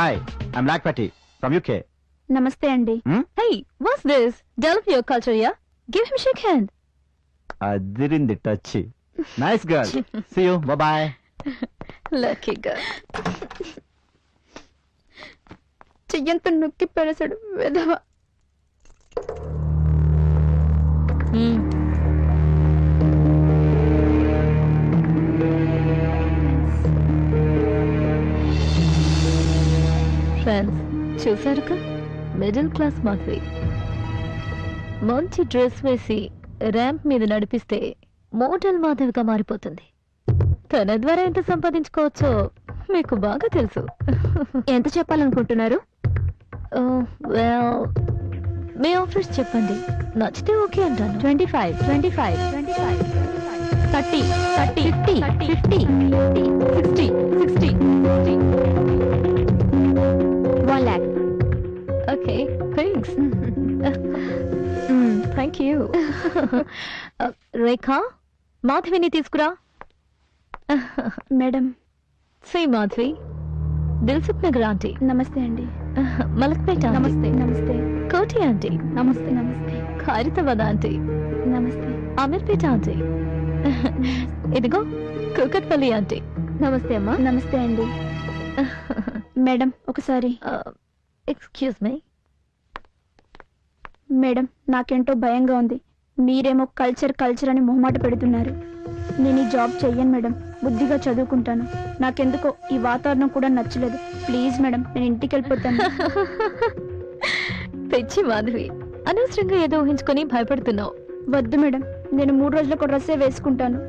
Hi I'm black పట్టి from UK నమస్తే అండి Hey, what's this? Develop your culture, yeah? Give him shake hand. Adirindi touch nice girl see you boy Lucky girl. చెయ్యంత నొక్కి పెడసాడు విధవ చూసారుగా middle class Madhavi. మంచి డ్రెస్ వేసి ర్యాంప్ మీద నడిపిస్తే మోడల్ మాధవిగా మారిపోతుంది. తన ద్వారా ఎంత సంపాదించుకోవచ్చో మీకు బాగా తెలుసు. ఎంత చెప్పాలనుకుంటున్నారు? మీ ఆఫర్స్ చెప్పండి. నచ్చితే ఓకే అంటాను. Twenty five twenty five twenty five thirty thirty fifty. Fifty. Rekha మాధవిని తీసుకురా. Madam. Shri Madhavi Dilsukhnagar aunty. నమస్తే అండి. మలక్పేట నమస్తే నమస్తే. కోటి ఆంటీ. నమస్తే నమస్తే. ఖైరతాబాద్ ఆంటీ. నమస్తే. అమీర్పేట ఆంటీ. ఇదిగో కూకట్పల్లి ఆంటీ. నమస్తే అమ్మా. నమస్తే అండి. మేడం ఒకసారి. Excuse me. మేడం నాకేంటో భయంగా ఉంది. మీరేమో కల్చర్ కల్చర్ అని మొహమాట పెడుతున్నారు. నేను ఈ జాబ్ చెయ్యను మేడం. బుద్ధిగా చదువుకుంటాను. నాకెందుకో ఈ వాతావరణం కూడా నచ్చలేదు. ప్లీజ్ మేడం నేను ఇంటికి వెళ్ళిపోతాను. పిచ్చి మాధవి. అనవసరంగా ఏదో ఊహించుకొని భయపడుతున్నావు. వద్దు మేడం. నేను మూడు రోజులకు డ్రెస్సే వేసుకుంటాను.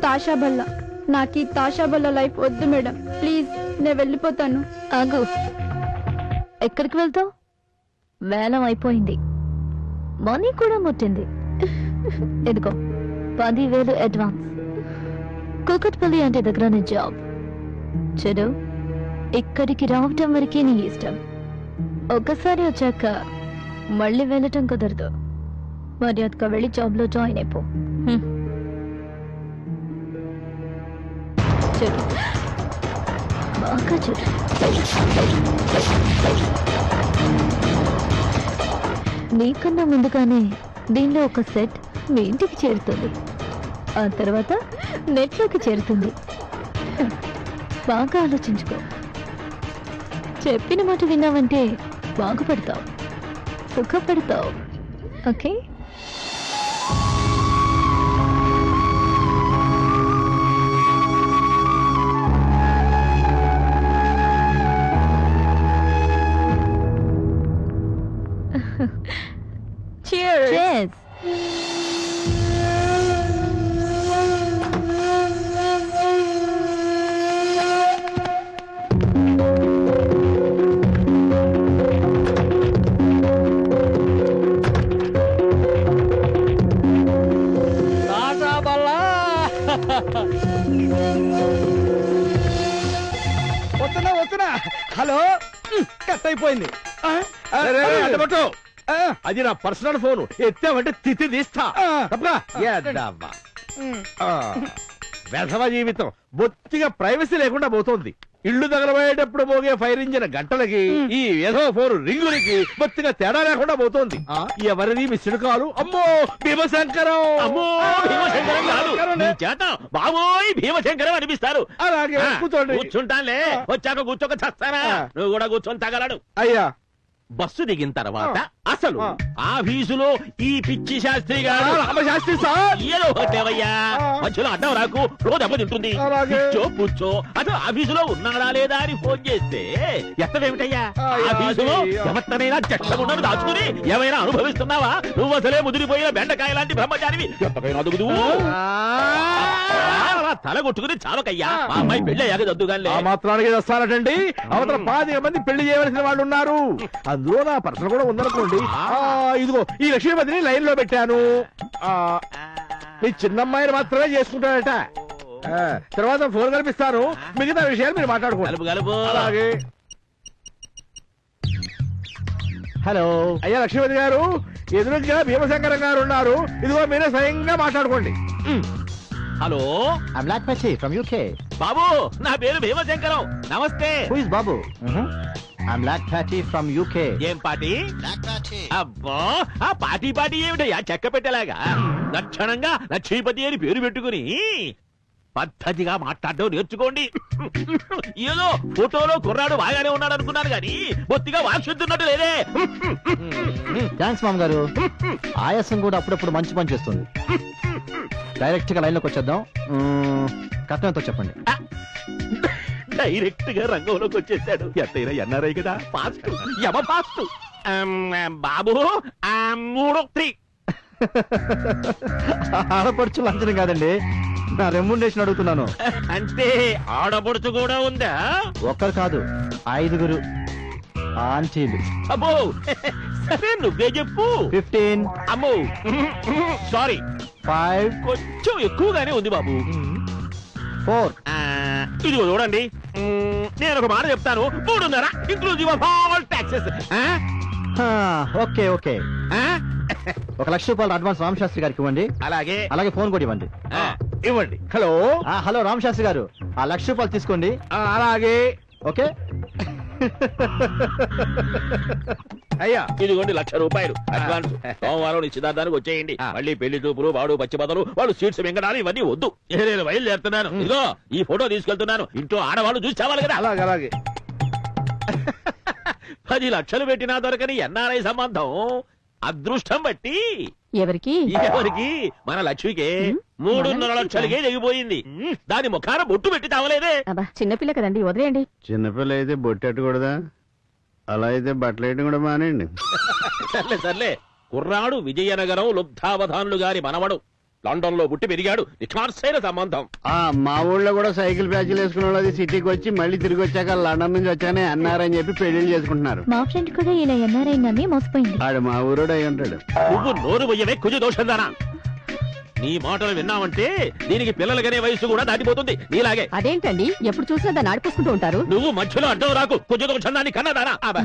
తాషా బల్ల. నాకు ఈ తాషా బల్ల లైఫ్ వద్దు మేడం. ప్లీజ్ నేను వెళ్ళిపోతాను. ఆగు. ఎక్కడికి వెళ్తావు? వేలం అయిపోయింది. మనీ కూడా ముట్టింది. ఎదుగో పదివేలు అడ్వాన్స్ కుకట్పల్లి అంటే దగ్గర జాబ్ చెడు ఇక్కడికి రావటం వరకే నీ ఇష్టం. ఒక్కసారి వచ్చాక మళ్ళీ వెళ్ళటం కుదరదు. మర్యాదగా వెళ్ళి జాబ్లో జాయిన్ అయిపో. చెడు. బాగా చెడు. నీకన్నా ముందుగానే దీనిలో ఒక సెట్ మీ ఇంటికి చేరుతుంది. ఆ తర్వాత నెట్లోకి చేరుతుంది. బాగా ఆలోచించుకో. చెప్పిన మాట విన్నావంటే బాగుపడతావు. సుఖపడతావు. ఓకే? వస్తున్నా హలో కట్ అయిపోయింది అది నా పర్సనల్ ఫోన్ ఎత్తావంటే తిత్తి తీస్తా ఆ. తప్పగా? ఎద్దవ్వ. ఉమ్. ఆ. వెధవ జీవితం బొత్తిగా ప్రైవసీ లేకుండా పోతోంది ఇల్లు తగలబోయేటప్పుడు మోగే ఫైర్ ఇంజిన్ గంటలకి ఈ ఏదో ఫోన్ రింగులకి బొత్తిగా తేడా లేకుండా పోతోంది. ఎవరిది మిస్డ్ కాలు అమ్మో భీమశంకరం! అమ్మో భీమశంకరం కాదు. నీ. చేత బాబోయ్ భీమశంకరం అనిపిస్తారు. అలాగే కూర్చోండి. కూర్చుంటానులే. వచ్చాక కూర్చోక చస్తానా. నువ్వు కూడా కూర్చొని తగలడు. అయ్యా. బస్సు దిగిన తర్వాత. అసలు ఆ. ఆఫీసులో ఈ పిచ్చి శాస్త్రి గారు రామశాస్త్రి సార్ ఏదో ఒకటేవయ్యా ఆ. మధ్యలో అడ్డం రాకు రోజు దెబ్బతింటుంది. కూర్చో కూర్చో అసలు ఆఫీసులో ఉన్నాడా లేదా అని ఫోన్ చేస్తే ఎత్తమేమిటయ్యా ఆ, ఆఫీసులో. ఎవరినైనా చెట్టమున్నది దాచుకుని ఏమైనా అనుభవిస్తున్నావా నువ్వు అసలే ముదిరిపోయిన బెండకాయ లాంటి బ్రహ్మచారివి ఎంతకైనా అదుగుదు అలా తల కొట్టుకుని చావకయ్యా మా అమ్మాయి పెళ్ళి అయ్యాక దద్దుగానే ఆ మాత్రానికి వస్తానటండి అవతల పాతిక మంది పెళ్ళి చేయవలసిన వాళ్ళు ఉన్నారు అందులో నా పర్సన్ కూడా ఉందనుకోండి. ఆ, ఇదిగో ఈ లక్ష్మీపతిని లైన్లో పెట్టాను. ఆ, మీ చిన్నమ్మాయిని మాత్రమే చేసుకుంటాడట. ఆ, తర్వాత ఫోన్ కల్పిస్తాను. మిగతా విషయాలు మీరు మాట్లాడుకోండి. కలుపు కలుపు అలాగే. హలో. అయ్యా లక్ష్మీపతి గారు ఎదురుగా భీమశంకరం గారు ఉన్నారు. ఇదిగో మీరే స్వయంగా మాట్లాడుకోండి. హలో? ఐమ్ లాక్ పచ్చి ఫ్రమ్ యూకే బాబు నా పేరు భీమశంకరం నమస్తే. హూ ఇస్ బాబు ఐమ్ లాక్ ప్యాటీ ఫ్రమ్ యూకే ఏం పాటి? అబ్బా ఆ పాటి పాటి ఏమిటయ్యా? చెక్క పెట్టేలాగా? లక్షణంగా లక్ష్మీపతి అని పేరు పెట్టుకుని పద్ధతిగా మాట్లాడడం నేర్చుకోండి. ఏదో ఫోటోలో కుర్రాడు బాగానే ఉన్నాడు అనుకున్నాను గాని బొత్తిగా వాక్శుద్ధున్నట్టు లేదే. థ్యాంక్స్ మామ్ గారు ఆయాసం కూడా అప్పుడప్పుడు మంచి పని చేస్తుంది. డైరెక్ట్గా లైన్లోకి వచ్చేద్దాం. మ్మ్, కట్నం ఎంతో చెప్పండి. డైరెక్ట్గా రంగంలోకి వచ్చేసాడు. ఎంతైనా ఎన్ఆర్ఐ కదా. ఫాస్ట్ యమ ఫాస్ట్ బాబు ఆ, మూడు త్రీ ఆడపడుచు లంచనం కాదండి. నా రెమ్యునరేషన్ అడుగుతున్నాను. అంటే ఆడపడుచు కూడా ఉందా? ఒక్కరు కాదు ఐదుగురు ఆంటీలు. అబ్బో. నువ్వే చెప్పు. ఫిఫ్టీన్ అమ్మో. సారీ ఫైవ్ కొంచెం ఎక్కువగానే ఉంది బాబు. ఫోర్ ఆ, ఇదిగో చూడండి. నేను ఒక మాట చెప్తాను. మూడున్నర inclusive of all taxes okay okay. ఒక లక్ష రూపాయలు అడ్వాన్స్ రామశాస్త్రి గారికి ఇవ్వండి. అలాగే. అలాగే ఫోన్ కూడా ఇవ్వండి. ఇవ్వండి. హలో. ఆ, హలో రామశాస్త్రి గారు. ఆ లక్ష రూపాయలు తీసుకోండి. అలాగే. ఓకే. అయ్యా. ఇదిగోండి లక్ష రూపాయలు. అడ్వాన్స్. సోమవారం నిశ్చితార్థానికి వచ్చేయండి. మళ్ళీ పెళ్ళి చూపులు వాడు పచ్చిబదలు వాళ్ళు సీట్స్ మింగడాలు ఇవన్నీ వద్దు. నేను బయలుదేరుతున్నాను. ఇదిగో ఈ ఫోటో తీసుకెళ్తున్నాను. ఇంట్లో ఆడవాళ్ళు చూసి చావాలి కదా. అలాగే అలాగే. పది లక్షలు పెట్టినా దొరకని ఎన్ఆర్ఐ సంబంధం. అదృష్టం బట్టి. ఎవరికి? ఎవరికి? మన లక్ష్మికే. మూడున్నర లక్షలకే దిగిపోయింది దాని ముఖాన బొట్టు పెట్టి తావలేదే. అబ్బా చిన్నపిల్ల కదండి వదిలేయండి. చిన్నపిల్ల అయితే బొట్టెట్టకూడదా అలా అయితే బట్టలు వేయడం కూడా మానేయండి. సర్లే సర్లే. కుర్రాడు విజయనగరం లుబ్ధావధానులు గారి మనవడు. లండన్లో పుట్టి పెరిగాడు. నిఖార్సైన సంబంధం. ఆ మా ఊళ్ళో కూడా సైకిల్ ప్యాచ్లు వేసుకున్న వాళ్ళు సిటీకి వచ్చి మళ్ళీ తిరిగి వచ్చాక లండన్ నుంచి వచ్చానే అన్నారని చెప్పి పెళ్ళిళ్ళు చేసుకుంటున్నారు. మా ఫ్రెండ్ కూడా ఇలా ఎన్ఆర్ఐ నమ్మి మోసపోయింది. ఆడు మా ఊరోడు అయి ఉంటాడు. నువ్వు నోరు పోయవే కుజ దోషందానా నీ మాటలు విన్నావంటే దీనికి పిల్లలకనే వయసు కూడా దాటిపోతుంది. నీలాగే. అదేంటండి? ఎప్పుడు చూసినా దాన్ని ఆడిపోసుకుంటూ ఉంటారు. నువ్వు మధ్యలో అడ్డం రాకు. కుజ దోషందాన్ని కన్నదానా అబ్బ.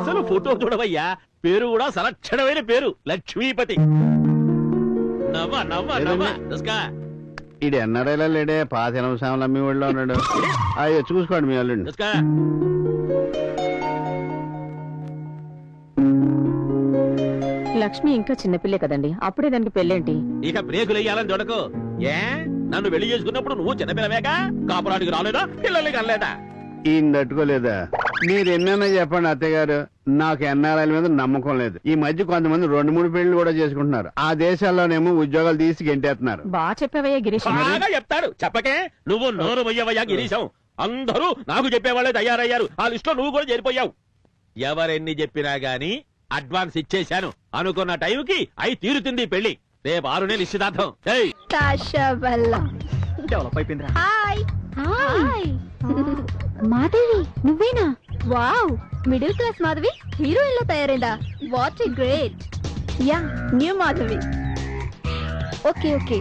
అసలు ఫోటో చూడవయ్యా. పేరు కూడా సలక్షణమైన పేరు. లక్ష్మీపతి. నవ్వ నవ్వ నవ్వ. దుస్కా. ఈడు ఎన్నడైలా లేడే పాత ఎనభై సామాన్లు అమ్మి ఊళ్ళో ఉన్నాడు. అయ్యో చూసుకోండి మీ వాళ్ళు దుస్కా. లక్ష్మి ఇంకా చిన్నపిల్లే కదండి. అప్పుడే దానికి పెళ్ళేంటి? ఇక బ్రేకులు వేయాలని చూడకు ఏ? నన్ను పెళ్ళి చేసుకున్నప్పుడు నువ్వు చిన్నపిల్లవేగా? కాపురానికి రాలేదా? పిల్లల్ని కనలేదా? ఈయన తట్టుకోలేదా? మీరు ఎన్నైనా చెప్పండి అత్తయ్య గారు నాకు ఎన్ఆర్ఐల మీద నమ్మకం లేదు. ఈ మధ్య కొంతమంది రెండు మూడు పెళ్ళి కూడా చేసుకుంటున్నారు. ఆ దేశాల్లోనేమో ఉద్యోగాలు తీసి గెంటేస్తున్నారు. బాగా చెప్పావయ్యా గిరీష్. బాగా చెప్తాడు చెప్పకే నువ్వు నోరు మొయ్యవయ్యా గిరీశం. అందరూ నాకు చెప్పేవాళ్ళే తయారయ్యారు. ఆ లిస్ట్లో నువ్వు కూడా చేరిపోయావు. ఎవరెన్ని చెప్పినా గాని అడ్వాన్స్ ఇచ్చేశాను. అనుకున్న టైంకి అయి తీరుతుంది పెళ్ళి. రేపు ఆరునే నిశ్చితార్థం. ఏయ్! డెవలప్ అయిపోయిందిరా. హాయ్. హాయ్. మాధవి నువ్వేనా? వావ్ మిడిల్ క్లాస్ మాధవి హీరోయిన్లో తయారైందా? What a great. Yeah new Madhavi. Okay okay.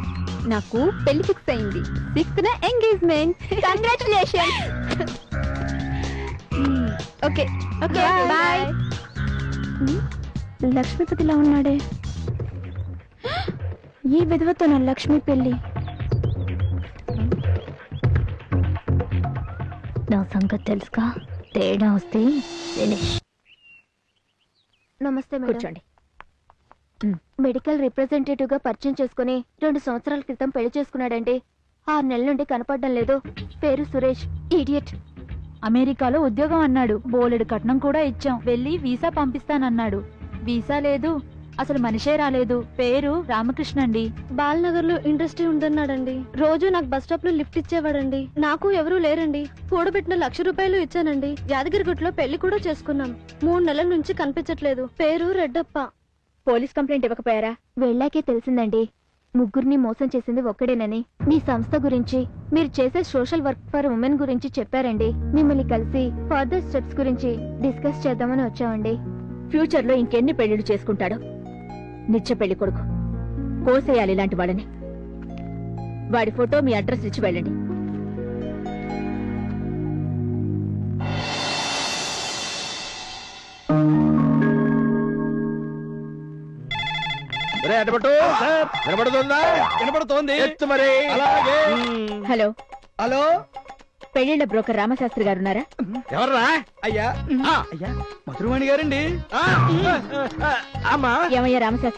నాకు పెళ్ళి ఫిక్స్ అయింది. సిక్స్త్ న engagement. Congratulation okay okay boy లక్ష్మీపతిలా ఉన్నాడే. ఈ విధవతో నా లక్ష్మి పెళ్ళి నా సంగతి తెలుసుగా తేడా వస్తే నమస్తే కూర్చోండి. మెడికల్ రిప్రజెంటేటివ్గా పరిచయం చేసుకుని రెండు సంవత్సరాల క్రితం పెళ్ళి చేసుకున్నాడండి ఆరు నెలల నుండి కనపడడం లేదు. పేరు సురేష్. ఈడియట్ అమెరికాలో ఉద్యోగం అన్నాడు. బోలెడు కట్నం కూడా ఇచ్చాం. వెళ్ళి వీసా పంపిస్తానన్నాడు. వీసా లేదు. అసలు మనిషే రాలేదు. పేరు రామకృష్ణ అండి. బాలనగర్లో ఇండస్ట్రీ ఉందన్నాడండి. రోజు నాకు బస్ స్టాప్లో లిఫ్ట్ ఇచ్చేవాడండి. నాకు ఎవరూ లేరండి. కూడబెట్టిన లక్ష రూపాయలు ఇచ్చానండి. యాదగిరిగుట్లో పెళ్ళి కూడా చేసుకున్నాం. మూడు నెలల నుంచి కనిపించట్లేదు. పేరు రెడ్డప్ప. పోలీస్ కంప్లైంట్ ఇవ్వకపోయారా? వెళ్ళాకే తెలిసిందండి. ముగ్గురిని మోసం చేసింది ఒక్కడేనని. మీ సంస్థ గురించి మీరు చేసే సోషల్ వర్క్ ఫర్ ఉమెన్ గురించి చెప్పారండి. మిమ్మల్ని కలిసి ఫర్దర్ స్టెప్స్ గురించి డిస్కస్ చేద్దామని వచ్చామండి. ఫ్యూచర్లో ఇంకెన్ని పెళ్ళిళ్ళు చేసుకుంటాడు నిత్య పెళ్ళి కొడుకు. కోసేయాలి ఇలాంటి వాళ్ళని. వాడి ఫోటో మీ అడ్రస్ ఇచ్చి వెళ్ళండి. రే, అటుపట్టు. వినపడుతుందా? వినపడుతోంది. ఎత్తు మరి. అలాగే. హలో. హలో. పెళ్ళిళ్ళ బ్రోకర్ రామశాస్త్రి గారు ఉన్నారా? ఎవర్రా? అయ్యా. ఆ. అయ్యా మధురవాణి గారండి. అమ్మా. ఏమయ్యా రామశాస్త్రి